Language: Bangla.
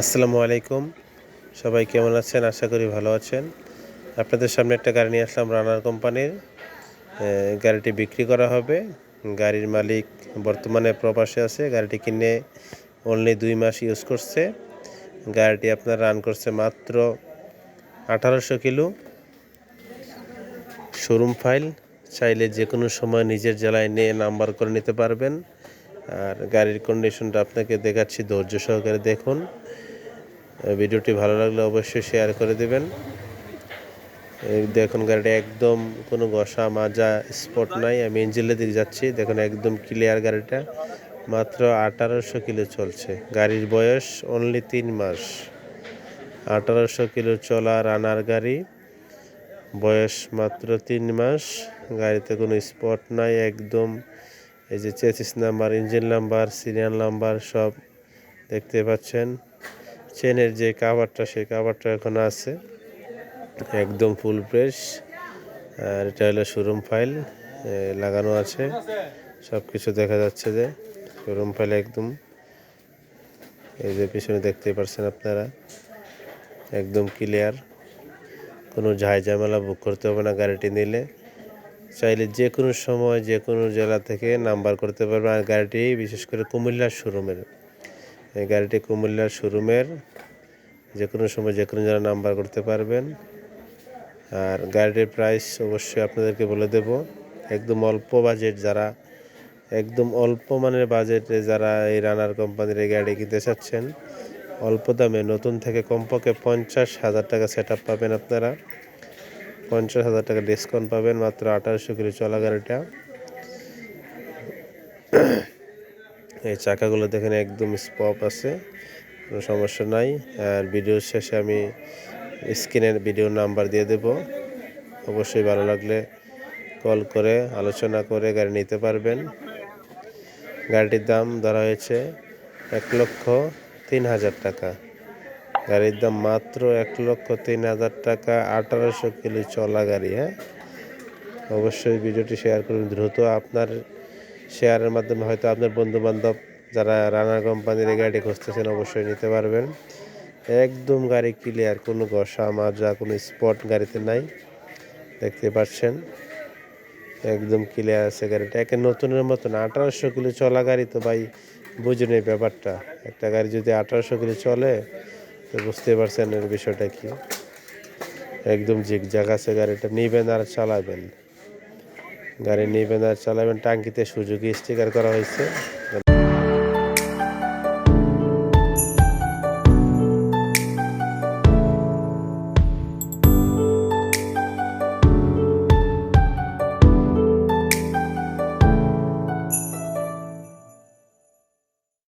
আসসালামু আলাইকুম। সবাই কেমন আছেন? আশা করি ভালো আছেন। আপনাদের সামনে একটা গাড়ি নিয়ে আসলাম রানার কোম্পানির। গাড়িটি বিক্রি করা হবে। গাড়ির মালিক বর্তমানে প্রবাসে আছে। গাড়িটি কিনে অনলি দুই মাস ইউজ করছে। গাড়িটি আপনার রান করছে মাত্র আঠারোশো কিলো। শোরুম ফাইল চাইলে যে কোনো সময় নিজের জেলায় নিয়ে নাম্বার করে নিতে পারবেন। আর গাড়ির কন্ডিশনটা আপনাকে দেখাচ্ছি, ধৈর্য সহকারে দেখুন। ভিডিওটি ভালো লাগলে অবশ্যই শেয়ার করে দেবেন। দেখুন গাড়িটা একদম কোনো ঘষা মাজা স্পট নাই, আমি ইঞ্জিলের দিকে যাচ্ছি, দেখুন একদম ক্লিয়ার গাড়িটা। মাত্র আঠারোশো কিলো চলছে। গাড়ির বয়স অনলি তিন মাস। আঠারোশো কিলো চলা রানার গাড়ি। বয়স মাত্র তিন মাস। গাড়িতে কোনো স্পট নাই, একদম এই যে chassis number engine number serial number সব দেখতে পাচ্ছেন। চেনের যে কাভারটা সেই কাভারটা এখন আছে। একদম ফুল ফ্রেশ আর এটা হলো শোরুম ফাইল লাগানো আছে। সব কিছু দেখা যাচ্ছে যে শোরুম ফাইল একদম। এই যে পিছনে দেখতে পারছেন আপনারা। একদম ক্লিয়ার কোনো ঝাই ঝামেলা বুক করতে হবে না গাড়িটি নিলে। চাইলে যে কোনো সময়, যে কোনো জেলা থেকে নাম্বার করতে পারবেন। আর গাড়িটি বিশেষ করে কুমিল্লার শোরুমের এই গাড়িটি কুমিল্লার শোরুমের যে কোনো সময় যে কোনো জেলা নাম্বার করতে পারবেন। আর গাড়িটির প্রাইস অবশ্যই আপনাদেরকে বলে দেব। একদম অল্প বাজেট যারা, একদম অল্প মানের বাজেটে যারা এই রানার কোম্পানির এই গাড়ি কিনতে চাচ্ছেন, অল্প দামে নতুন থেকে কমপক্ষে পঞ্চাশ হাজার টাকা সেট পাবেন আপনারা। পঞ্চাশ হাজার টাকা ডিসকাউন্ট পাবেন, মাত্র আঠারোশো কিলো চলা গাড়িটা। এই চাকাগুলো দেখেন একদম স্পপ আছে, কোনো সমস্যা নাই। আর ভিডিওর শেষে আমি স্ক্রিনের ভিডিও নাম্বার দিয়ে দেব। অবশ্যই ভালো লাগলে কল করে, আলোচনা করে গাড়ি নিতে পারবেন। গাড়িটির দাম ধরা হয়েছে এক লক্ষ তিন হাজার টাকা। গাড়ির দাম মাত্র এক লক্ষ তিন হাজার টাকা, আঠারোশো কিলো চলা গাড়ি হ্যাঁ? অবশ্যই ভিডিওটি শেয়ার করুন। দ্রুত আপনার শেয়ারের মাধ্যমে হয়তো আপনার বন্ধু বান্ধব যারা রানা কোম্পানির গাড়ি খুঁজতেছেন অবশ্যই নিতে পারবেন। একদম গাড়ি ক্লিয়ার কোনো ঘষা মাজা, কোনো স্পট গাড়িতে নাই। দেখতে পাচ্ছেন? একদম ক্লিয়ার আছে গাড়িটা। একে নতুনের মতন, আঠারোশো কিলো চলা গাড়ি তো ভাই, বুঝুন এই ব্যাপারটা। একটা গাড়ি যদি আঠারোশো কিলো চলে, তো বুঝতে পারছেন এর বিষয়টা কি। একদম জিগজাগ আছে গাড়িটা, নিবেন আর চালাবেন। গাড়ি নিবেন আর চালাবেন। টাঙ্কিতে সুযোগী স্টিকার করা হয়েছে।